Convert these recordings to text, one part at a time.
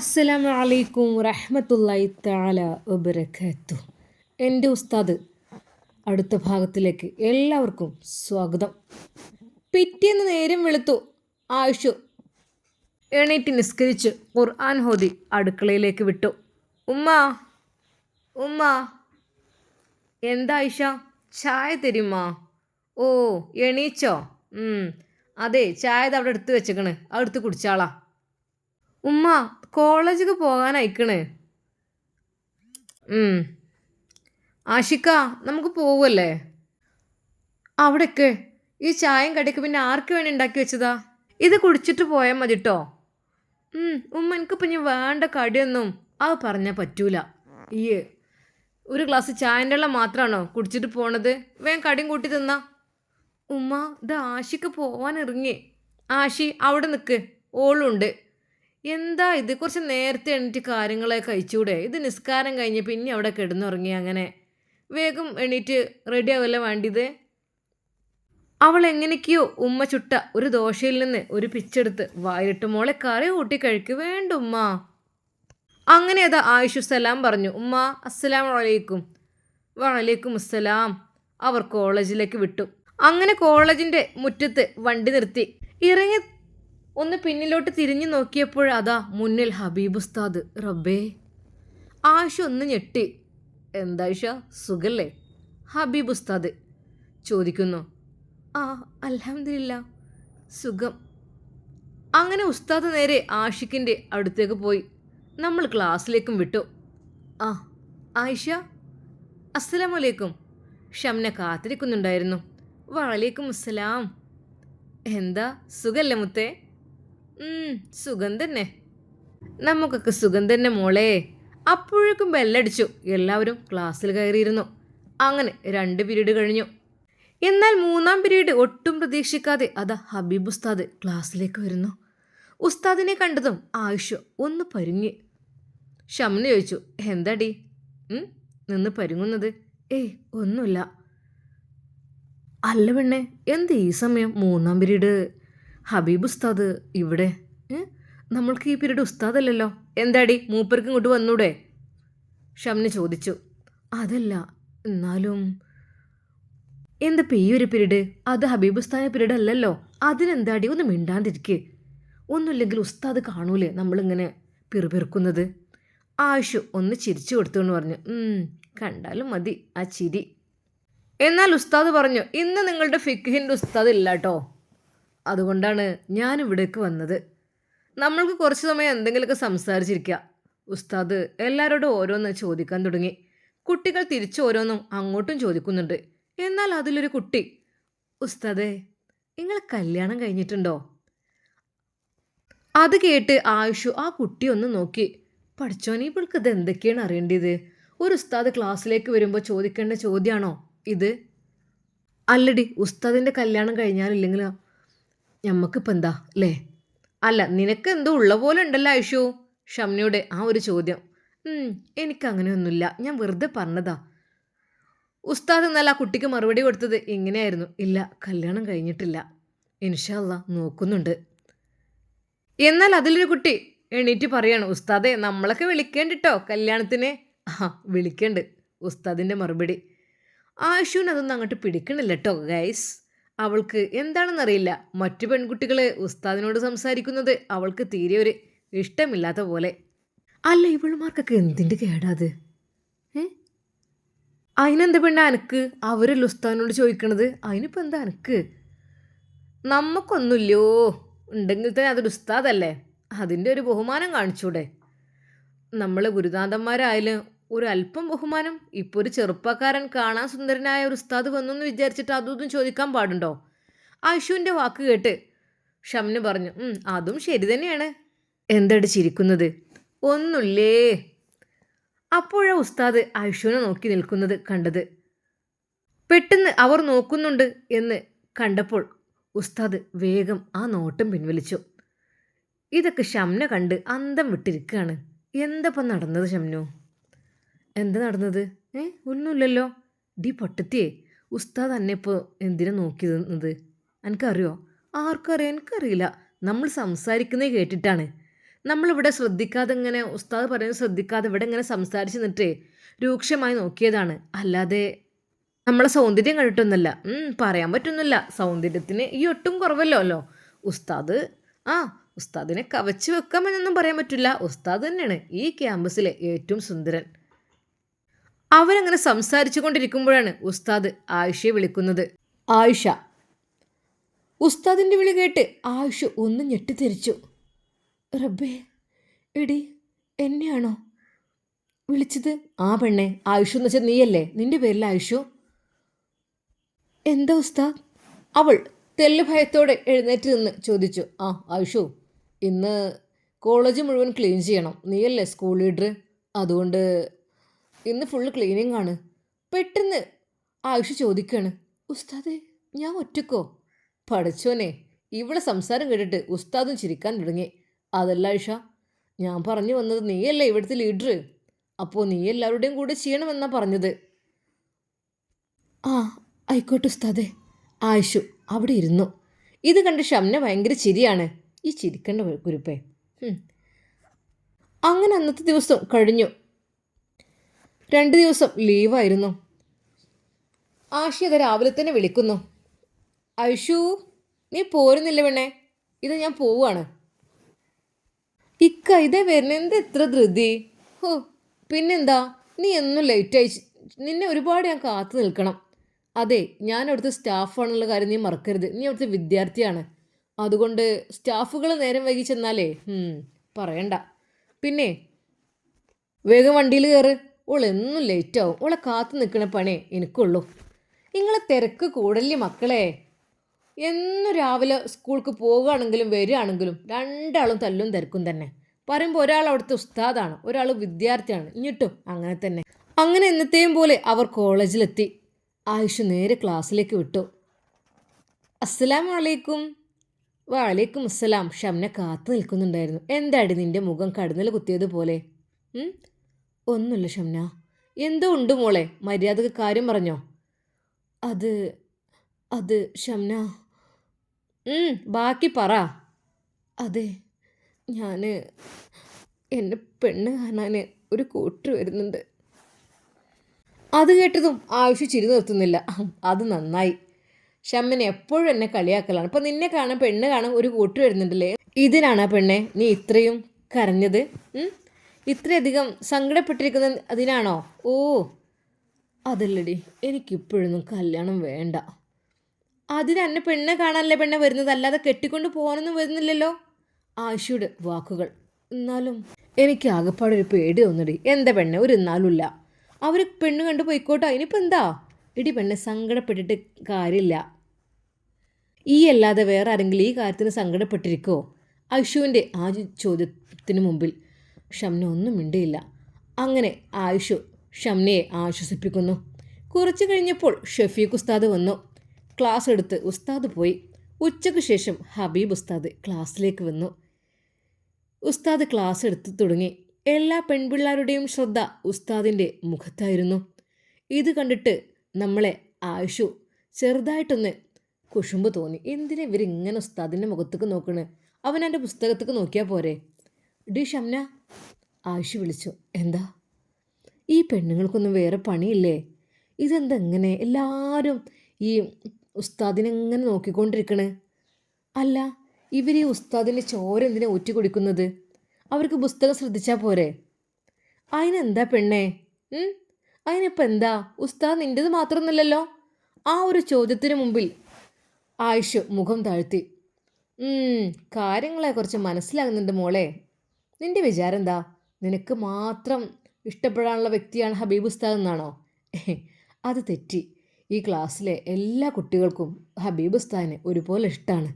അസ്സലാമു അലൈക്കും റഹ്മത്തുള്ളാഹി തആല വബറകാത്തു. എന്റെ ഉസ്താദ് അടുത്ത ഭാഗത്തിലേക്ക് എല്ലാവർക്കും സ്വാഗതം. പിറ്റേന്ന് നേരം വെളുത്തു ആയുഷു എണീറ്റ് നിസ്കരിച്ച് ഖുർആൻ ഹോദി അടുക്കളയിലേക്ക് വിട്ടു. ഉമ്മ ഉമ്മ എന്താ ആയിഷ? ചായ തരുമാ? ഓ എണീച്ചോ? അതെ ചായ അവിടെ എടുത്ത് വെച്ചേക്കണ്. അത് കുടിച്ചാളാ. ഉമ്മ കോളേജിക്ക് പോകാൻ അയക്കണേ. ആഷിക്ക നമുക്ക് പോവല്ലേ? അവിടേക്ക്. ഈ ചായം കടിക്ക് പിന്നെ ആർക്ക് വേണ്ടി ഉണ്ടാക്കി വെച്ചതാ? ഇത് കുടിച്ചിട്ട് പോയാൽ മതി കേട്ടോ ഉമ്മ എനിക്കിപ്പോൾ ഇനി വേണ്ട കടിയൊന്നും അത് പറഞ്ഞാൽ പറ്റൂല. ഈ ഒരു ഗ്ലാസ് ചായന്റെ വെള്ളം മാത്രമാണോ കുടിച്ചിട്ട് പോണത്? വേഗം കടിയും കൂട്ടി തിന്നാ. ഉമ്മ ഇത് ആഷിക്ക് പോവാൻ ഇറങ്ങി. ആഷി അവിടെ നിൽക്ക് ഓളുണ്ട്. എന്താ ഇത്? കുറച്ച് നേരത്തെ എണീറ്റ് കാര്യങ്ങളെ കഴിച്ചൂടെ? ഇത് നിസ്കാരം കഴിഞ്ഞ് പിന്നെ അവിടെ കിടന്നുറങ്ങി അങ്ങനെ. വേഗം എണീറ്റ് റെഡി ആവല്ല വേണ്ടിയത് അവൾ എങ്ങനെയൊക്കെയോ ഉമ്മ ചുട്ട ഒരു ദോശയിൽ നിന്ന് ഒരു പിച്ചെടുത്ത് വായിലിട്ട് മോളെ കറി കൂട്ടി കഴിക്കു വേണ്ട ഉമ്മ. അങ്ങനെ അതാ ആയിഷു സലാം പറഞ്ഞു ഉമ്മ അസ്സലാം വലൈക്കും വലൈക്കും അസ്സലാം. അവർ കോളേജിലേക്ക് വിട്ടു. അങ്ങനെ കോളേജിന്റെ മുറ്റത്ത് വണ്ടി നിർത്തി. ഇറങ്ങി ഒന്ന് പിന്നിലോട്ട് തിരിഞ്ഞു നോക്കിയപ്പോൾ അതാ മുന്നിൽ ഹബീബ് ഉസ്താദ്. റബ്ബേ. ആഷ ഒന്ന് ഞെട്ടി. എന്താ സുഖല്ലേ? ഹബീബ് ഉസ്താദ് ചോദിക്കുന്നു. ആ അലഹമില്ല സുഖം. അങ്ങനെ ഉസ്താദ് നേരെ ആഷിഖിന്റെ അടുത്തേക്ക് പോയി. നമ്മൾ ക്ലാസ്സിലേക്കും വിട്ടു. ആ ആയിഷ അസ്സലാമു അലൈക്കും ഷംന കാത്തിരിക്കുന്നുണ്ടായിരുന്നു. വലൈക്കും അസ്സലാം എന്താ? സുഖല്ലേ മുത്തേ? സുഖം തന്നെ. നമുക്കൊക്കെ സുഖം തന്നെ മോളെ. അപ്പോഴേക്കും ബെല്ലടിച്ചു. എല്ലാവരും ക്ലാസ്സിൽ കയറിയിരുന്നു. അങ്ങനെ രണ്ട് പീരീഡ് കഴിഞ്ഞു. എന്നാൽ മൂന്നാം പീരീഡ് ഒട്ടും പ്രതീക്ഷിക്കാതെ അതാ ഹബീബ് ഉസ്താദ് ക്ലാസ്സിലേക്ക് വരുന്നു. ഉസ്താദിനെ കണ്ടതും ആയുഷ് ഒന്ന് പരുങ്ങി. ഷംന ചോദിച്ചു എന്താടി? നിന്ന് പരുങ്ങുന്നത്. ഏയ് ഒന്നുമില്ല. അല്ല പെണ്ണെ എന്ത് ഈ സമയം മൂന്നാം പീരീഡ്? ഹബീബ് ഉസ്താദ് ഇവിടെ? നമ്മൾക്ക് ഈ പീരീഡ് ഉസ്താദല്ലല്ലോ. എന്താടി? മൂപ്പർക്ക് ഇങ്ങോട്ട് വന്നൂടെ? ഷംന ചോദിച്ചു. അതല്ല എന്നാലും എന്താ ഈ ഒരു പീരീഡ് അത് ഹബീബ് ഉസ്താദിന്റെ പീരീഡ് അല്ലല്ലോ. അതിനെന്താടി? ഒന്ന് മിണ്ടാണ്ടിരിക്കെ. ഒന്നുമില്ലെങ്കിൽ ഉസ്താദ് കാണൂലേ നമ്മളിങ്ങനെ പിറുപിറുക്കുന്നത്? ആയുഷു ഒന്ന് ചിരിച്ചു കൊടുത്തു എന്ന് പറഞ്ഞു. "ഉം, കണ്ടാലും മതി ആ ചിരി. എന്നാൽ ഉസ്താദ് പറഞ്ഞു ഇന്ന് നിങ്ങളുടെ ഫിഖിന്റെ ഉസ്താദ് ഇല്ല കേട്ടോ അതുകൊണ്ടാണ് ഞാൻ ഇവിടേക്ക് വന്നത്. നമ്മൾക്ക് കുറച്ച് സമയം എന്തെങ്കിലുമൊക്കെ സംസാരിച്ചിരിക്കുക ഉസ്താദ് എല്ലാവരോടും ഓരോന്ന് ചോദിക്കാൻ തുടങ്ങി. കുട്ടികൾ തിരിച്ചു ഓരോന്നും അങ്ങോട്ടും ചോദിക്കുന്നുണ്ട്. എന്നാൽ അതിലൊരു കുട്ടി ഉസ്താദേ നിങ്ങൾ കല്യാണം കഴിഞ്ഞിട്ടുണ്ടോ? അത് കേട്ട് ആയുഷു ആ കുട്ടി ഒന്ന് നോക്കി. പഠിച്ചോനെ ഇവൾക്ക് ഇത് എന്തൊക്കെയാണ് അറിയേണ്ടത്? ഒരു ഉസ്താദ് ക്ലാസ്സിലേക്ക് വരുമ്പോൾ ചോദിക്കേണ്ട ചോദ്യമാണോ ഇത്? അല്ലടി ഉസ്താദിന്റെ കല്യാണം കഴിഞ്ഞാലില്ലെങ്കിലോ? ഞമ്മക്കിപ്പോൾ എന്താ അല്ലേ അല്ല നിനക്ക് എന്തോ ഉള്ള പോലെ ഉണ്ടല്ലോ ഐഷു ഷംനയുടെ ആ ഒരു ചോദ്യം. "ഉം, എനിക്കങ്ങനെയൊന്നുമില്ല. ഞാൻ വെറുതെ പറഞ്ഞതാ. ഉസ്താദ് എന്നാൽ ആ കുട്ടിക്ക് മറുപടി കൊടുത്തത് ഇങ്ങനെയായിരുന്നു. ഇല്ല കല്യാണം കഴിഞ്ഞിട്ടില്ല. ഇൻഷാല്ല നോക്കുന്നുണ്ട്. എന്നാൽ അതിലൊരു കുട്ടി എണീറ്റ് പറയാണ് ഉസ്താദെ നമ്മളൊക്കെ വിളിക്കേണ്ടിട്ടോ കല്യാണത്തിന്? ആ വിളിക്കണ്ട് ഉസ്താദിന്റെ മറുപടി. ആശുവിനതൊന്നും അങ്ങോട്ട് പിടിക്കണില്ല കേട്ടോ ഗൈസ് അവൾക്ക് എന്താണെന്നറിയില്ല. മറ്റു പെൺകുട്ടികളെ ഉസ്താദിനോട് സംസാരിക്കുന്നത് അവൾക്ക് തീരെ ഒരു ഇഷ്ടമില്ലാത്ത പോലെ. അല്ല ഇവളുമാർക്കൊക്കെ എന്തിന്റെ കേടാത് ഏ? അതിനെന്താ പെണ്ണ അനക്ക്? അവരല്ല ഉസ്താദിനോട് ചോദിക്കണത്? അതിനിപ്പോൾ എന്താ അനക്ക്? നമുക്കൊന്നുമില്ലയോ ഉണ്ടെങ്കിൽ തന്നെ അതൊരു ഉസ്താദല്ലേ? അതിന്റെ ഒരു ബഹുമാനം കാണിച്ചൂടെ. നമ്മൾ ഗുരുനാഥന്മാരായാലും ഒരു അല്പം ബഹുമാനം. ഇപ്പോൾ ഒരു ചെറുപ്പക്കാരൻ കാണാൻ സുന്ദരനായ ഒരു ഉസ്താദ് വന്നു വിചാരിച്ചിട്ട് അതൊന്നും ചോദിക്കാൻ പാടുണ്ടോ? ആയിഷുവിന്റെ വാക്ക് കേട്ട് ഷംന് പറഞ്ഞു അതും ശരി തന്നെയാണ്. എന്തടി ചിരിക്കുന്നത്? ഒന്നുമില്ലേ അപ്പോഴാ ഉസ്താദ് ആയിഷുവിനെ നോക്കി നിൽക്കുന്നത് കണ്ടത്. പെട്ടെന്ന് അവർ നോക്കുന്നുണ്ട് എന്ന് കണ്ടപ്പോൾ ഉസ്താദ് വേഗം ആ നോട്ടം പിൻവലിച്ചു. ഇതൊക്കെ ഷംന കണ്ട് അന്തം വിട്ടിരിക്കുകയാണ് എന്തപ്പം നടന്നത് ഷംനു? എന്താ നടന്നത്? ഏ ഒന്നുമില്ലല്ലോ. ഡി പൊട്ടത്തിയേ. ഉസ്താദ് എന്നെ ഇപ്പോൾ എന്തിനാ നോക്കി നിന്നത് എനിക്കറിയോ ആർക്കറിയാം? എനിക്കറിയില്ല. നമ്മൾ സംസാരിക്കുന്നത് കേട്ടിട്ടാണ്. നമ്മളിവിടെ ശ്രദ്ധിക്കാതെ ഇങ്ങനെ ഉസ്താദ് പറയുന്നത് ശ്രദ്ധിക്കാതെ ഇവിടെ ഇങ്ങനെ സംസാരിച്ച് നിന്നിട്ടേ രൂക്ഷമായി നോക്കിയതാണ്. അല്ലാതെ നമ്മളെ സൗന്ദര്യം കണ്ടിട്ടൊന്നുമല്ല. പറയാൻ പറ്റൊന്നുമില്ല. സൗന്ദര്യത്തിന് ഈ ഒട്ടും കുറവല്ലോ ഉസ്താദ് ആ ഉസ്താദിനെ കവച്ച് വെക്കാമെന്നൊന്നും പറയാൻ പറ്റില്ല. ഉസ്താദ് തന്നെയാണ് ഈ ക്യാമ്പസിലെ ഏറ്റവും സുന്ദരൻ. അവരങ്ങനെ സംസാരിച്ചു കൊണ്ടിരിക്കുമ്പോഴാണ് ഉസ്താദ് ആയിഷയെ വിളിക്കുന്നത്. ആയിഷ ഉസ്താദിന്റെ വിളി കേട്ട് ആയിഷ ഒന്ന് ഞെട്ടിത്തെരിച്ചു റബ്ബേ എടി എന്നെയാണോ വിളിച്ചത്? ആ പെണ്ണെ ആയുഷു എന്ന് വെച്ചാൽ നീയല്ലേ? നിന്റെ പേരിൽ ആയുഷു? എന്താ ഉസ്താദ്? അവൾ തെല്ല് ഭയത്തോടെ എഴുന്നേറ്റ് നിന്ന് ചോദിച്ചു. ആ ആയുഷു ഇന്ന് കോളേജ് മുഴുവൻ ക്ലീൻ ചെയ്യണം. നീയല്ലേ സ്കൂൾ ലീഡർ അതുകൊണ്ട് ഇന്ന് ഫുള്ള് ക്ലീനിങ് ആണ്. പെട്ടെന്ന് ആയുഷ് ചോദിക്കുകയാണ് ഉസ്താദേ ഞാൻ ഒറ്റക്കോ? പഠിച്ചോനെ ഇവിടെ സംസാരം കേട്ടിട്ട് ഉസ്താദും ചിരിക്കാൻ തുടങ്ങി. അതല്ല ആയിഷ ഞാൻ പറഞ്ഞു വന്നത് നീയല്ലേ ഇവിടുത്തെ ലീഡർ അപ്പോൾ നീ എല്ലാവരുടെയും കൂടെ ചെയ്യണമെന്നാണ് പറഞ്ഞത്. ആ ആയിക്കോട്ടെ ഉസ്താദേ. ആയിഷു അവിടെ ഇരുന്നു. ഇത് കണ്ട് ഷംന ഭയങ്കര ചിരിയാണ്. ഈ ചിരിക്കേണ്ട കുരുപ്പേ. അങ്ങനെ അന്നത്തെ ദിവസം കഴിഞ്ഞു. രണ്ട് ദിവസം ലീവായിരുന്നു. ആഷി അത് രാവിലെ തന്നെ വിളിക്കുന്നു. ഐഷു നീ പോരുന്നില്ല പെണ്ണേ? ഇത് ഞാൻ പോവാണ് ഇക്ക ഇതേ വരുന്ന. എന്ത് എത്ര ധൃതി? ഓ പിന്നെന്താ? നീ എന്നും ലേറ്റ് ആയി. നിന്നെ ഒരുപാട് ഞാൻ കാത്തു നിൽക്കണം. അതെ ഞാൻ അവിടുത്തെ സ്റ്റാഫാണെന്നുള്ള കാര്യം നീ മറക്കരുത്. നീ അവിടുത്തെ വിദ്യാർത്ഥിയാണ്. അതുകൊണ്ട് സ്റ്റാഫുകൾ നേരം വൈകി ചെന്നാലേ പറയണ്ട. പിന്നെ വേഗം വണ്ടിയിൽ കയറ് ഓൾ എന്നും ലേറ്റാവും. ഓളെ കാത്തു നിൽക്കണ പണി എനിക്കുള്ളൂ. നിങ്ങൾ തിരക്ക് കൂടല്ലേ മക്കളെ. എന്നും രാവിലെ സ്കൂൾക്ക് പോകുകയാണെങ്കിലും വരികയാണെങ്കിലും രണ്ടാളും തല്ലും തിരക്കും തന്നെ. പറയുമ്പോൾ ഒരാൾ അവിടുത്തെ ഉസ്താദാണ് ഒരാൾ വിദ്യാർത്ഥിയാണ്. ഇങ്ങോട്ടും അങ്ങനെ തന്നെ. അങ്ങനെ എന്നത്തെയും പോലെ അവർ കോളേജിലെത്തി. ആയുഷ് നേരെ ക്ലാസ്സിലേക്ക് വിട്ടു. അസ്സലാം വലൈക്കും വാലേക്കും അസ്സലാം. ഷംന കാത്തു നിൽക്കുന്നുണ്ടായിരുന്നു. എന്താടി നിന്റെ മുഖം കടന്നൽ കുത്തിയതുപോലെ? ഒന്നുമില്ല ഷംന. എന്തോ ഉണ്ട് മോളെ? മര്യാദയ്ക്ക് കാര്യം പറഞ്ഞോ. അത് അത് ഷംന. ബാക്കി പറ. അതെ ഞാൻ എന്റെ പെണ്ണ് കാണാൻ ഒരു കൂട്ടർ വരുന്നുണ്ട്. അത് കേട്ടതും ആയുഷ് ചിരി നിർത്തുന്നില്ല. അത് നന്നായി. ഷമ്മനെ എപ്പോഴും എന്നെ കളിയാക്കലാണ്. അപ്പം നിന്നെ കാണാൻ പെണ്ണ് കാണാൻ ഒരു കൂട്ട് വരുന്നുണ്ടല്ലേ? ഇതിനാണ് പെണ്ണെ നീ ഇത്രയും കരഞ്ഞത്? ഇത്രയധികം സങ്കടപ്പെട്ടിരിക്കുന്ന അതിനാണോ? ഓ അതല്ലടി. എനിക്കിപ്പോഴൊന്നും കല്യാണം വേണ്ട. അതിന് എന്നെ പെണ്ണെ കാണാനല്ലേ പെണ്ണെ വരുന്നത്? അല്ലാതെ കെട്ടിക്കൊണ്ട് പോകാനൊന്നും വരുന്നില്ലല്ലോ? ആശുയുടെ വാക്കുകൾ. എന്നാലും എനിക്ക് ആകെപ്പാടെ ഒരു പേടി തോന്നടി എന്താ പെണ്ണെ? ഒരു എന്നാലുമില്ല അവർ പെണ്ണ് കണ്ടു പോയിക്കോട്ടോ. ഇനിയിപ്പോൾ എന്താ? ഇടി പെണ്ണെ സങ്കടപ്പെട്ടിട്ട് കാര്യമില്ല. ഈ അല്ലാതെ വേറെ ആരെങ്കിലും ഈ കാര്യത്തിന് സങ്കടപ്പെട്ടിരിക്കോ അശുവിന്റെ ആ ചോദ്യത്തിന് മുമ്പിൽ ഷംന ഒന്നും മിണ്ടിയില്ല. അങ്ങനെ ആയുഷു ഷംനയെ ആശ്വസിപ്പിക്കുന്നു. കുറച്ചു കഴിഞ്ഞപ്പോൾ ഷഫീഖ് ഉസ്താദ് വന്നു. ക്ലാസ് എടുത്ത് ഉസ്താദ് പോയി. ഉച്ചയ്ക്ക് ശേഷം ഹബീബ് ഉസ്താദ് ക്ലാസ്സിലേക്ക് വന്നു. ഉസ്താദ് ക്ലാസ് എടുത്ത് തുടങ്ങി. എല്ലാ പെൺപിള്ളാരുടെയും ശ്രദ്ധ ഉസ്താദിന്റെ മുഖത്തായിരുന്നു. ഇത് കണ്ടിട്ട് നമ്മളെ ആയുഷു ചെറുതായിട്ടൊന്ന് കുശുമ്പ് തോന്നി. എന്തിനാ ഇവരിങ്ങനെ ഉസ്താദിന്റെ മുഖത്തേക്ക് നോക്കണ്? അവൻ എന്റെ പുസ്തകത്തേക്ക് നോക്കിയാൽ പോരെ. ഡി ഷംന ആയുഷ് വിളിച്ചു എന്താ? ഈ പെണ്ണുങ്ങൾക്കൊന്നും വേറെ പണിയില്ലേ? ഇതെന്തെങ്ങനെ? എല്ലാവരും ഈ ഉസ്താദിനെങ്ങനെ നോക്കിക്കൊണ്ടിരിക്കണേ? അല്ല ഇവർ ഈ ഉസ്താദിന്റെ ചോര എന്തിനാ ഊറ്റി കുടിക്കുന്നത്? അവർക്ക് പുസ്തകം ശ്രദ്ധിച്ചാൽ പോരെ? അതിനെന്താ പെണ്ണേ? അതിനിപ്പോൾ എന്താ? ഉസ്താദ് നിന്റെത് മാത്രമൊന്നുമല്ലല്ലോ ആ ഒരു ചോദ്യത്തിന് മുമ്പിൽ ആയിഷ് മുഖം താഴ്ത്തി. കാര്യങ്ങളെ കുറച്ച് മനസ്സിലാകുന്നുണ്ട് മോളെ. നിന്റെ വിചാരം എന്താ നിനക്ക് മാത്രം ഇഷ്ടപ്പെടാനുള്ള വ്യക്തിയാണ് ഹബീബ് ഉസ്താദ് എന്നാണോ? അത് തെറ്റി. ഈ ക്ലാസ്സിലെ എല്ലാ കുട്ടികൾക്കും ഹബീബ് ഉസ്താദിനെ ഒരുപോലെ ഇഷ്ടമാണ്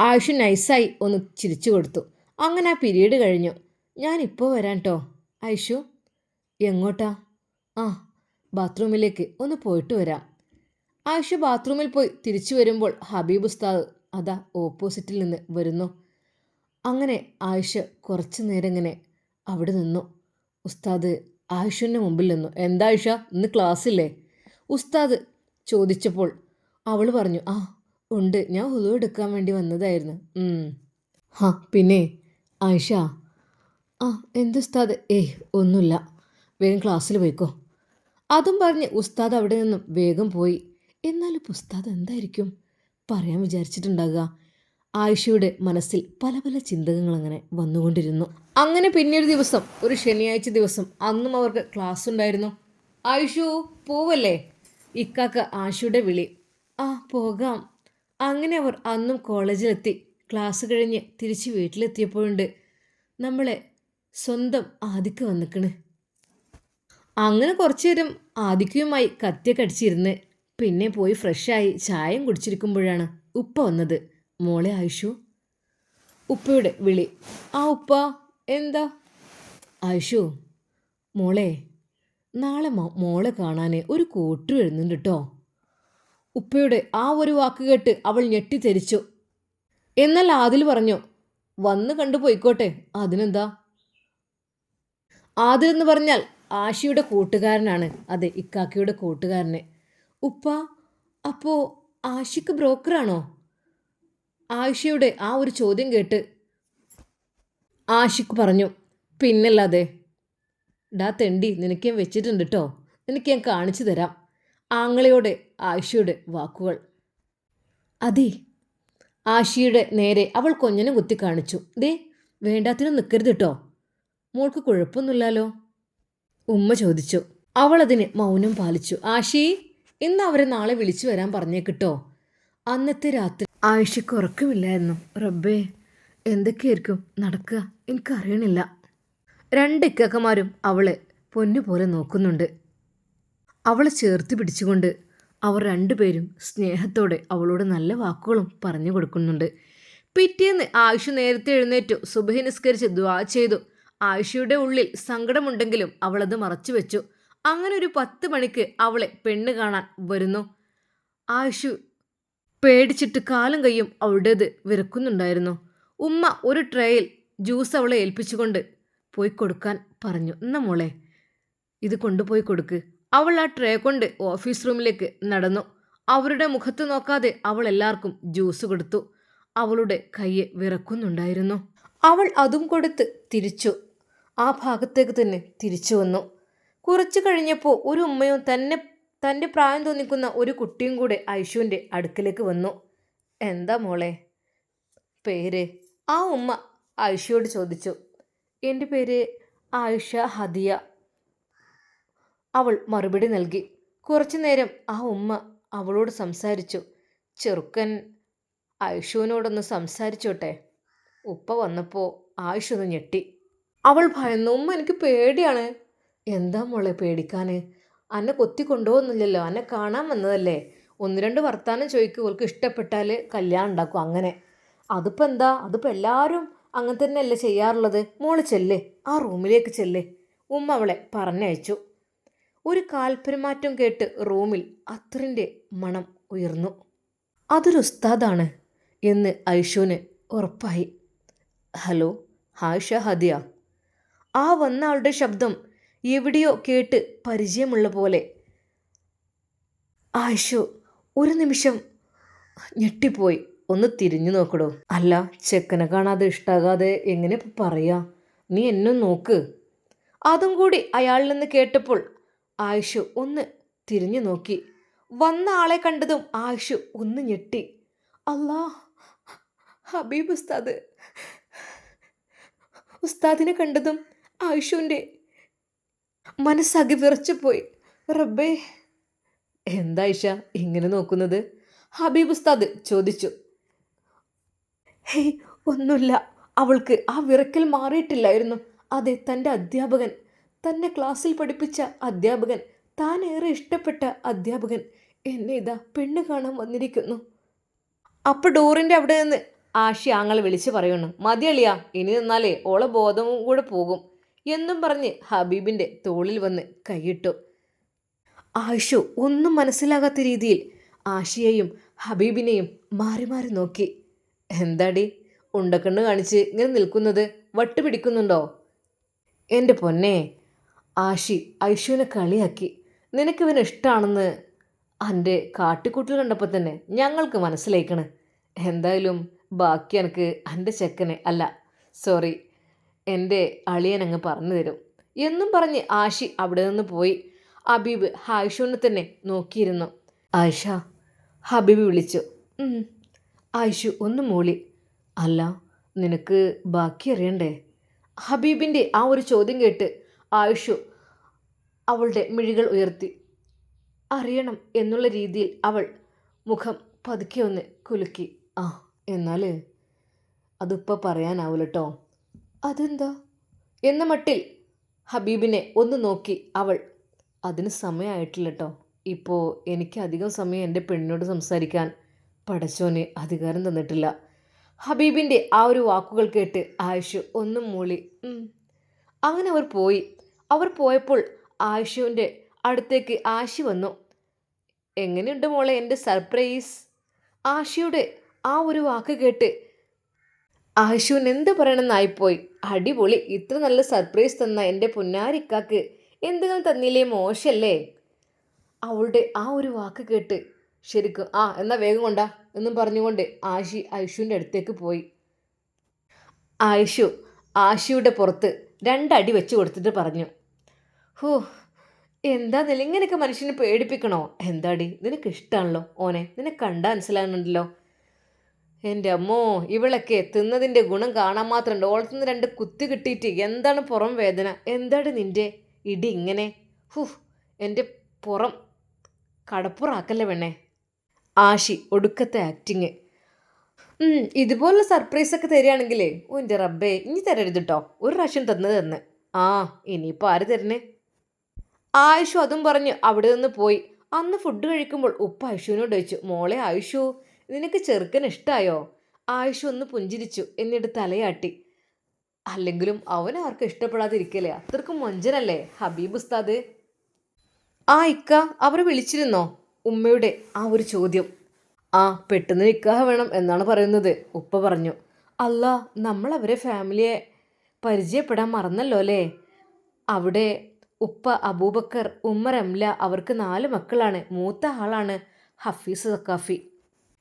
ആയുഷ് നൈസായി ഒന്ന് ചിരിച്ചു കൊടുത്തു. അങ്ങനെ ആ പീരീഡ് കഴിഞ്ഞു. ഞാനിപ്പോൾ വരാം കേട്ടോ ഐഷു എങ്ങോട്ടാ? ആ ബാത്റൂമിലേക്ക് ഒന്ന് പോയിട്ട് വരാം. ആയുഷ് ബാത്റൂമിൽ പോയി തിരിച്ചു വരുമ്പോൾ ഹബീബ് ഉസ്താദ് അതാ ഓപ്പോസിറ്റിൽ നിന്ന് വരുന്നു. അങ്ങനെ ആയിഷ കുറച്ചു നേരം ഇങ്ങനെ അവിടെ നിന്നു. ഉസ്താദ് ആയിഷുവിന്റെ മുമ്പിൽ നിന്നു. എന്താ ആയിഷ ഇന്ന് ക്ലാസ്സില്ലേ ഉസ്താദ് ചോദിച്ചപ്പോൾ അവൾ പറഞ്ഞു ആ ഉണ്ട്. ഞാൻ ഹുലു എടുക്കാൻ വേണ്ടി വന്നതായിരുന്നു. ഹ പിന്നെ ആയിഷ ആ എന്ത് ഉസ്താദ്? ഏയ് ഒന്നുമില്ല. വേഗം ക്ലാസ്സിൽ പോയിക്കോ. അതും പറഞ്ഞ് ഉസ്താദ് അവിടെ നിന്നും വേഗം പോയി. എന്നാലും ഉസ്താദ് എന്തായിരിക്കും? പറയാൻ വിചാരിച്ചിട്ടുണ്ടാകുക. ആയിഷയുടെ മനസ്സിൽ പല പല ചിന്തകൾ അങ്ങനെ വന്നുകൊണ്ടിരുന്നു. അങ്ങനെ പിന്നൊരു ദിവസം ഒരു ശനിയാഴ്ച ദിവസം അന്നും അവർക്ക് ക്ലാസ് ഉണ്ടായിരുന്നു. ആയിഷു പോവല്ലേ? ഇക്കാക്ക ആയിഷയുടെ വിളി ആ പോകാം. അങ്ങനെ അവർ അന്നും കോളേജിലെത്തി. ക്ലാസ് കഴിഞ്ഞ് തിരിച്ച് വീട്ടിലെത്തിയപ്പോഴുണ്ട് നമ്മളെ സ്വന്തം ആദിക്ക് വന്നിക്കണ്. അങ്ങനെ കുറച്ചു നേരം ആദിക്കയുമായി കത്തിയൊക്കെ അടിച്ചിരുന്ന് പിന്നെ പോയി ഫ്രഷായി ചായയും കുടിച്ചിരിക്കുമ്പോഴാണ് ഉപ്പ വന്നത്. മോളെ ആയിഷു. ഉപ്പയുടെ വിളി. ആ ഉപ്പ എന്താ? ആയിഷു മോളെ നാളെ മോളെ കാണാൻ ഒരു കൂട്ടു വരുന്നുണ്ട് കേട്ടോ ഉപ്പയുടെ ആ ഒരു വാക്ക് കേട്ട് അവൾ ഞെട്ടിത്തെരിച്ചു. എന്നാൽ ആദിൽ പറഞ്ഞു വന്ന് കണ്ടു പോയിക്കോട്ടെ അതിനെന്താ? ആദിൽ എന്ന് പറഞ്ഞാൽ ആഷിയുടെ കൂട്ടുകാരനാണ്. അതെ ഇക്കാക്കിയുടെ കൂട്ടുകാരനെ. ഉപ്പ അപ്പോ ആശിക്ക് ബ്രോക്കറാണോ? ആയിഷയുടെ ആ ഒരു ചോദ്യം കേട്ട് ആഷിക്ക് പറഞ്ഞു പിന്നല്ലാതെ ഡാ തെണ്ടി നിനക്ക് ഞാൻ വെച്ചിട്ടുണ്ട് കേട്ടോ നിനക്ക് ഞാൻ കാണിച്ചു തരാം. ആങ്ങളയോടെ ആയിഷയുടെ വാക്കുകൾ. അതെ. ആഷിയുടെ നേരെ അവൾ കൊഞ്ഞനെ കുത്തി കാണിച്ചു. ദേ വേണ്ടാത്തിനും നിൽക്കരുത് കേട്ടോ മോൾക്ക് കുഴപ്പമൊന്നുമില്ലല്ലോ. ഉമ്മ ചോദിച്ചു. അവൾ അതിന് മൗനം പാലിച്ചു. ആഷി ഇന്ന് അവരെ നാളെ വിളിച്ചു വരാൻ പറഞ്ഞേക്കിട്ടോ അന്നത്തെ രാത്രി ആയിഷയ്ക്ക് ഉറക്കമില്ലായിരുന്നു. റബ്ബേ എന്തൊക്കെയായിരിക്കും നടക്കുക? എനിക്കറിയണില്ല. രണ്ട് ഇക്കക്കമാരും അവളെ പൊന്നുപോലെ നോക്കുന്നുണ്ട്. അവളെ ചേർത്ത് പിടിച്ചുകൊണ്ട് അവർ രണ്ടുപേരും സ്നേഹത്തോടെ അവളോട് നല്ല വാക്കുകളും പറഞ്ഞു കൊടുക്കുന്നുണ്ട്. പിറ്റേന്ന് ആയിഷ നേരത്തെ എഴുന്നേറ്റു. സുബഹി നിസ്കരിച്ച് ദ്വാ ചെയ്തു. ആയിഷയുടെ ഉള്ളിൽ സങ്കടമുണ്ടെങ്കിലും അവളത് മറച്ചു വെച്ചു അങ്ങനെ ഒരു പത്ത് മണിക്ക് അവളെ പെണ്ണ് കാണാൻ വരുന്നു. ആയുഷു പേടിച്ചിട്ട് കാലും കൈയും അവളുടേത് വിറക്കുന്നുണ്ടായിരുന്നു. ഉമ്മ ഒരു ട്രേയിൽ ജ്യൂസ് അവളെ ഏൽപ്പിച്ചുകൊണ്ട് പോയി കൊടുക്കാൻ പറഞ്ഞു. എന്നാ മോളെ ഇത് കൊണ്ടുപോയി കൊടുക്ക്. അവൾ ആ ട്രേ കൊണ്ട് ഓഫീസ് റൂമിലേക്ക് നടന്നു. അവരുടെ മുഖത്ത് നോക്കാതെ അവൾ എല്ലാവർക്കും ജ്യൂസ് കൊടുത്തു. അവളുടെ കയ്യെ വിറക്കുന്നുണ്ടായിരുന്നു. അവൾ അതും കൊടുത്ത് തിരിച്ചു. ആ ഭാഗത്തേക്ക് തന്നെ തിരിച്ചു വന്നു. കുറച്ചു കഴിഞ്ഞപ്പോൾ ഒരു ഉമ്മയും തന്നെ തന്റെ പ്രായം തോന്നിക്കുന്ന ഒരു കുട്ടിയും കൂടെ ഐഷുവിന്റെ അടുക്കലേക്ക് വന്നു. എന്താ മോളെ? പേര്? ആ ഉമ്മ ഐഷയോട് ചോദിച്ചു. എന്റെ പേര് ആയിഷ ഹദിയ. അവൾ മറുപടി നൽകി. കുറച്ചു നേരം ആ ഉമ്മ അവളോട് സംസാരിച്ചു. ചെറുക്കൻ ഐഷുവിനോടൊന്ന് സംസാരിച്ചോട്ടെ? ഉപ്പ വന്നപ്പോൾ ആയിഷൊന്ന് ഞെട്ടി. അവൾ ഭയന്നു. ഉമ്മ എനിക്ക് പേടിയാണ്. എന്താ മോളെ പേടിക്കാന്? അന്നെ കൊത്തി കൊണ്ടുപോകുന്നില്ലല്ലോ അന്നെ കാണാൻ വന്നതല്ലേ? ഒന്ന് രണ്ട് വർത്താനം ചോദിക്കും. ഓൾക്ക് ഇഷ്ടപ്പെട്ടാൽ കല്യാണം ഉണ്ടാക്കും അങ്ങനെ. അതിപ്പോൾ എന്താ? അതിപ്പോൾ എല്ലാവരും അങ്ങനെ തന്നെയല്ലേ ചെയ്യാറുള്ളത്. മോൾ ചെല്ലേ. ആ റൂമിലേക്ക് ചെല്ലേ. ഉമ്മ അവളെ പറഞ്ഞയച്ചു. ഒരു കാൽപെരുമാറ്റം കേട്ട് റൂമിൽ അത്രന്റെ മണം ഉയർന്നു. അതൊരു ഉസ്താദാണ് എന്ന് ഐഷുവിന് ഉറപ്പായി. ഹലോ ഹാഷ ഹദിയ. ആ വന്ന ആളുടെ ശബ്ദം എവിടെയോ കേട്ട് പരിചയമുള്ള പോലെ. ആയിഷു ഒരു നിമിഷം. ഞെട്ടിപ്പോയി. ഒന്ന് തിരിഞ്ഞു നോക്കടോ. അല്ല ചെക്കനെ കാണാതെ ഇഷ്ടാകാതെ എങ്ങനെ പറയാ? നീ എന്നെ നോക്ക്. അതും കൂടി അയാളിൽ നിന്ന് കേട്ടപ്പോൾ ആയിഷു ഒന്ന് തിരിഞ്ഞു നോക്കി. വന്ന ആളെ കണ്ടതും ആയിഷു ഒന്ന് ഞെട്ടി. അല്ലാ ഹബീബ് ഉസ്താദ്. ഉസ്താദിനെ കണ്ടതും ആയിഷുവിന്റെ മനസ്സകി വിറച്ചുപോയി. റബ്ബേ എന്താ ഇഷ ഇങ്ങനെ നോക്കുന്നത്? ഹബീബ് ഉസ്താദ് ചോദിച്ചു. ഹേയ് ഒന്നുമില്ല. അവൾക്ക് ആ വിറക്കൽ മാറിയിട്ടില്ലായിരുന്നു. അതെ തന്റെ അധ്യാപകൻ. തന്നെ ക്ലാസ്സിൽ പഠിപ്പിച്ച അധ്യാപകൻ. താൻ ഏറെ ഇഷ്ടപ്പെട്ട അധ്യാപകൻ. എന്നെ ഇതാ പെണ്ണ് കാണാൻ വന്നിരിക്കുന്നു. അപ്പോൾ ഡോറിന്റെ അവിടെ നിന്ന്. ആഷി ആങ്ങളെ വിളിച്ച് പറയുന്നു മതിയളിയാ ഇനി നിന്നാലേ ഓളെ ബോധവും കൂടെ പോകും. എന്നും പറഞ്ഞ് ഹബീബിന്റെ തോളിൽ വന്ന് കൈയിട്ടു. ആയിഷു ഒന്നും മനസ്സിലാകാത്ത രീതിയിൽ ആഷിയെയും ഹബീബിനെയും മാറി മാറി നോക്കി. എന്താടി? ഉണ്ടക്കണ്ണ് കാണിച്ച് ഇങ്ങനെ നിൽക്കുന്നത് വട്ടുപിടിക്കുന്നുണ്ടോ? എന്റെ പൊന്നെ ആഷി ഐഷുവിനെ കളിയാക്കി. നിനക്കിവന് ഇഷ്ടമാണെന്ന് എന്റെ കാട്ടിക്കൂട്ടിൽ കണ്ടപ്പോൾ തന്നെ ഞങ്ങൾക്ക് മനസ്സിലായിക്കണ്. എന്തായാലും ബാക്കി എനിക്ക് എന്റെ ചെക്കനെ അല്ല സോറി എന്റെ അളിയൻ അങ്ങ് പറഞ്ഞു തരും. എന്നും പറഞ്ഞ് ആഷി അവിടെ നിന്ന് പോയി. ഹബീബ് ആയിഷുവിനെ തന്നെ നോക്കിയിരുന്നു. ആയിഷ ഹബീബ് വിളിച്ചു. ആയിഷു ഒന്ന് മൂളി. അല്ല നിനക്ക് ബാക്കി അറിയണ്ടേ? ഹബീബിന്റെ ആ ഒരു ചോദ്യം കേട്ട് ആയിഷു അവളുടെ മിഴികൾ ഉയർത്തി. അറിയണം എന്നുള്ള രീതിയിൽ അവൾ മുഖം പതുക്കെ ഒന്ന് കുലുക്കി. ആ എന്നാൽ അതിപ്പോൾ പറയാനാവില്ല കേട്ടോ അതെന്താ? എന്ന മട്ടിൽ ഹബീബിനെ ഒന്ന് നോക്കി അവൾ. അതിന് സമയമായിട്ടില്ല കേട്ടോ ഇപ്പോൾ എനിക്ക് അധികം സമയം എന്റെ പെണ്ണിനോട് സംസാരിക്കാൻ പടച്ചോന് അധികാരം തന്നിട്ടില്ല. ഹബീബിന്റെ ആ ഒരു വാക്കുകൾ കേട്ട് ആയുഷ് ഒന്നും മൂളി അങ്ങനെ അവർ പോയി. അവർ പോയപ്പോൾ ആയുഷുവിന്റെ അടുത്തേക്ക് ആശി വന്നു. എങ്ങനെയുണ്ട് മോളെ എന്റെ സർപ്രൈസ്? ആഷിയുടെ ആ ഒരു വാക്ക് കേട്ട് ആശുവിന് എന്ത് പറയണമെന്നായിപ്പോയി. അടിപൊളി. ഇത്ര നല്ല സർപ്രൈസ് തന്ന എന്റെ പൊന്നാരിക്കാക്ക് എന്തെങ്കിലും തന്നില്ലേ? മോശമല്ലേ അവളുടെ ആ ഒരു വാക്ക് കേട്ട് ശരിക്കും ആ എന്നാ വേഗം കൊണ്ടാ എന്നും പറഞ്ഞുകൊണ്ട് ആശി ഐഷുവിന്റെ അടുത്തേക്ക് പോയി. ആയിഷു ആശിയുടെ പുറത്ത് രണ്ടടി വെച്ച് കൊടുത്തിട്ട് പറഞ്ഞു ഹോ എന്താന്നല്ല ഇങ്ങനെയൊക്കെ മനുഷ്യനെ പേടിപ്പിക്കണോ? എന്താടി? നിനക്ക് ഇഷ്ടമാണല്ലോ ഓനെ. നിന്നെ കണ്ടാൽ മനസ്സിലാകുന്നുണ്ടല്ലോ എന്റെ അമ്മോ ഇവളൊക്കെ തിന്നതിന്റെ ഗുണം കാണാൻ മാത്രമുണ്ട് ഓളത്തുനിന്ന് രണ്ട് കുത്തി കിട്ടിയിട്ട് എന്താണ് പുറം വേദന? എന്താണ് നിന്റെ ഇടി ഇങ്ങനെ? ഹു എന്റെ പുറം കടപ്പുറാക്കല്ലേ വേണേ ആഷി ഒടുക്കത്തെ ആക്ടിങ് ഇതുപോലുള്ള സർപ്രൈസൊക്കെ തരികയാണെങ്കിലേ ഓ എന്റെ റബ്ബേ ഇനി തരരുത് കേട്ടോ ഒരു പ്രാവശ്യം തന്നത് തന്ന്. ആ ഇനിയിപ്പോൾ ആര് തരണേ? ആയുഷു അതും പറഞ്ഞ് അവിടെ നിന്ന് പോയി. അന്ന് ഫുഡ് കഴിക്കുമ്പോൾ ഉപ്പ് ആയുഷുവിനോട് ചോദിച്ചു മോളെ ആയുഷു നിനക്ക് ചെറുക്കൻ ഇഷ്ടായോ? ആയുഷു ഒന്ന് പുഞ്ചിരിച്ചു എന്നിട്ട് തലയാട്ടി. അല്ലെങ്കിലും അവൻ ആർക്കും ഇഷ്ടപ്പെടാതിരിക്കല്ലേ? അത്രക്കും മൊഞ്ചനല്ലേ ഹബീബ് ഉസ്താദ്? ആ ഇക്ക അവർ വിളിച്ചിരുന്നോ? ഉമ്മയുടെ ആ ഒരു ചോദ്യം. ആ പെട്ടെന്ന് നിക്കാഹ വേണം എന്നാണ് പറയുന്നത് ഉപ്പ പറഞ്ഞു. അല്ല നമ്മൾ അവരെ ഫാമിലിയെ പരിചയപ്പെടാൻ മറന്നല്ലോ അല്ലേ? അവിടെ ഉപ്പ അബൂബക്കർ ഉമ്മ റംല അവർക്ക് നാല് മക്കളാണ് മൂത്ത ആളാണ് ഹഫീസ് സക്കാഫി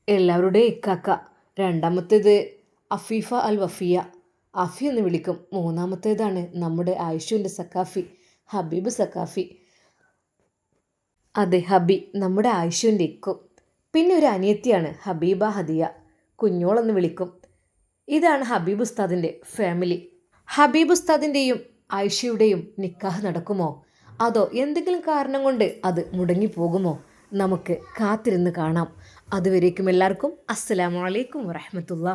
എല്ലാവരുടെയും ഇക്കാക്ക. രണ്ടാമത്തേത് അഫീഫ അൽ വഫിയ അഫി എന്ന് വിളിക്കും. മൂന്നാമത്തേതാണ് നമ്മുടെ ആയിഷുവിന്റെ സക്കാഫി ഹബീബ് സക്കാഫി അതെ ഹബി നമ്മുടെ ആയിഷുവിന്റെ ഇക്കും. പിന്നെ ഒരു അനിയത്തിയാണ് ഹബീബ ഹദിയ. കുഞ്ഞോളെന്ന് വിളിക്കും. ഇതാണ് ഹബീബ് ഉസ്താദിന്റെ ഫാമിലി. ഹബീബ് ഉസ്താദിന്റെയും ആയിഷയുടെയും നിക്കാഹ് നടക്കുമോ? അതോ എന്തെങ്കിലും കാരണം കൊണ്ട് അത് മുടങ്ങിപ്പോകുമോ? നമുക്ക് കാത്തിരുന്ന് കാണാം. അതുവരേക്കും എല്ലാവർക്കും അസ്സലാമു അലൈക്കും വറഹമത്തുള്ള